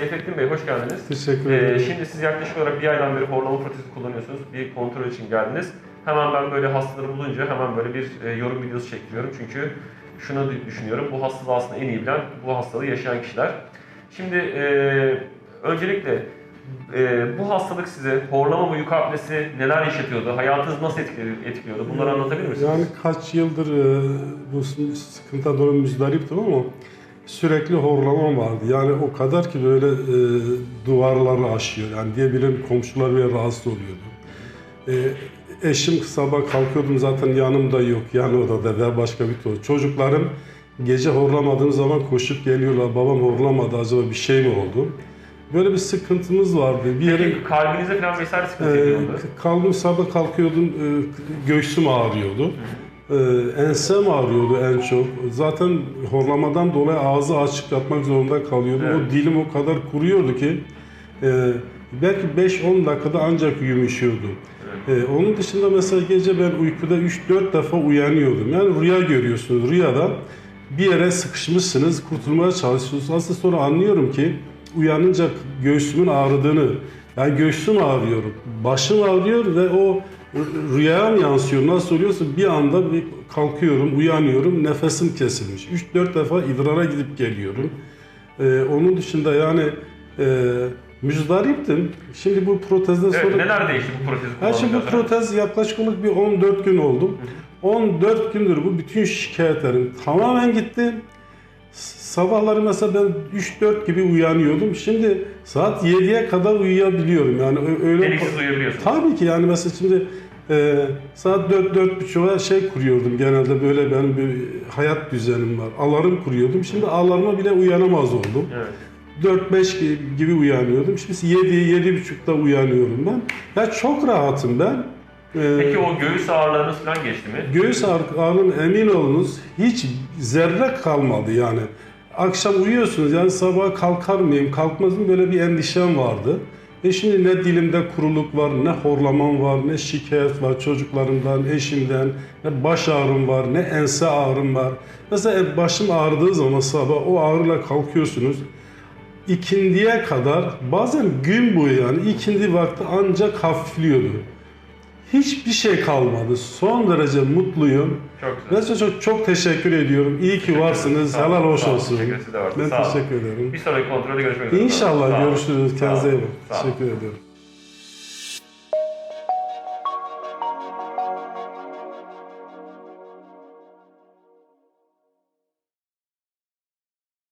Seyfettin Bey hoş geldiniz. Teşekkür Ee, ederim. şimdi siz yaklaşık olarak bir aydan beri horlama protezi kullanıyorsunuz. Bir kontrol için geldiniz. Hemen ben böyle hastaları bulunca hemen böyle bir e, yorum videosu çektiriyorum. Çünkü şunu dü- düşünüyorum. Bu hastalığı aslında en iyi bilen bu hastalığı yaşayan kişiler. Şimdi e, öncelikle e, bu hastalık size horlama mı yük apnesi neler yaşatıyordu? Hayatınızı nasıl etkiliyordu? Bunları anlatabilir misiniz? Yani kaç yıldır e, bu sıkıntıdan dolayı müzdariptim ama sürekli horlamam vardı. Yani o kadar ki böyle e, duvarları aşıyor. Yani diyebilirim komşular bile rahatsız oluyordu. E, eşim sabah kalkıyordum zaten yanımda yok. Yan odada veya başka bir tuvalet. Çocuklarım gece horlamadığım zaman koşup geliyorlar. Babam horlamadı acaba bir şey mi oldu? Böyle bir sıkıntımız vardı. Bir yere Peki kalbinize falan vesaire sıkıntı Ee, ediyordu? kalbim sabah kalkıyordum, e, göğsüm ağrıyordu. Ee, ensem ağrıyordu en çok. Zaten horlamadan dolayı ağzı açık yatmak zorunda kalıyordu. Evet. O dilim o kadar kuruyordu ki e, belki 5-10 dakikada ancak yumuşuyordu. Ee, onun dışında mesela gece ben uykuda 3-4 defa uyanıyordum. Yani rüya görüyorsunuz. Rüyada bir yere sıkışmışsınız, kurtulmaya çalışıyorsunuz. Aslında sonra anlıyorum ki uyanınca göğsümün ağrıdığını, yani göğsüm ağrıyor, başım ağrıyor ve o rüyaya mı yansıyor? Nasıl oluyorsa bir anda bir kalkıyorum, uyanıyorum, nefesim kesilmiş. 3-4 defa idrara gidip geliyorum. Ee, onun dışında yani e, müzdariptim. Şimdi bu protezden Evet, sonra... neler değişti bu protezi Ha şimdi bu protez yaklaşık olarak bir 14 gün oldu. 14 gündür bu bütün şikayetlerim tamamen gitti. Sabahları mesela ben 3-4 gibi uyanıyordum. Şimdi saat 7'ye kadar uyuyabiliyorum. Yani öyle Deliksiz uyuyabiliyorsunuz. Tabii ki yani mesela şimdi e, saat 4 4 buçuğa şey kuruyordum genelde böyle benim bir hayat düzenim var. Alarm kuruyordum. Şimdi alarma bile uyanamaz oldum. Evet. 4-5 gibi uyanıyordum. Şimdi 7 7.30'da uyanıyorum ben. Ya çok rahatım ben. Ee, Peki o göğüs ağrılarınız falan geçti mi? Göğüs ağrı- ağrının emin olunuz hiç zerre kalmadı yani. Akşam uyuyorsunuz yani sabah kalkar mıyım kalkmaz mıyım böyle bir endişem vardı. E şimdi ne dilimde kuruluk var, ne horlamam var, ne şikayet var çocuklarımdan, eşimden, ne baş ağrım var, ne ense ağrım var. Mesela başım ağrıdığı zaman sabah o ağrıyla kalkıyorsunuz. İkindiye kadar bazen gün boyu yani ikindi vakti ancak hafifliyordu. Hiçbir şey kalmadı. Son derece mutluyum. Çok güzel. Size çok, çok teşekkür ediyorum. İyi ki varsınız. Sağ Helal hoş olsun. Teşekkür. Ben Sağ teşekkür ederim. Bir sonraki kontrolde görüşmek üzere. İnşallah görüşürüz. Kendinize iyi bakın. Teşekkür ediyorum.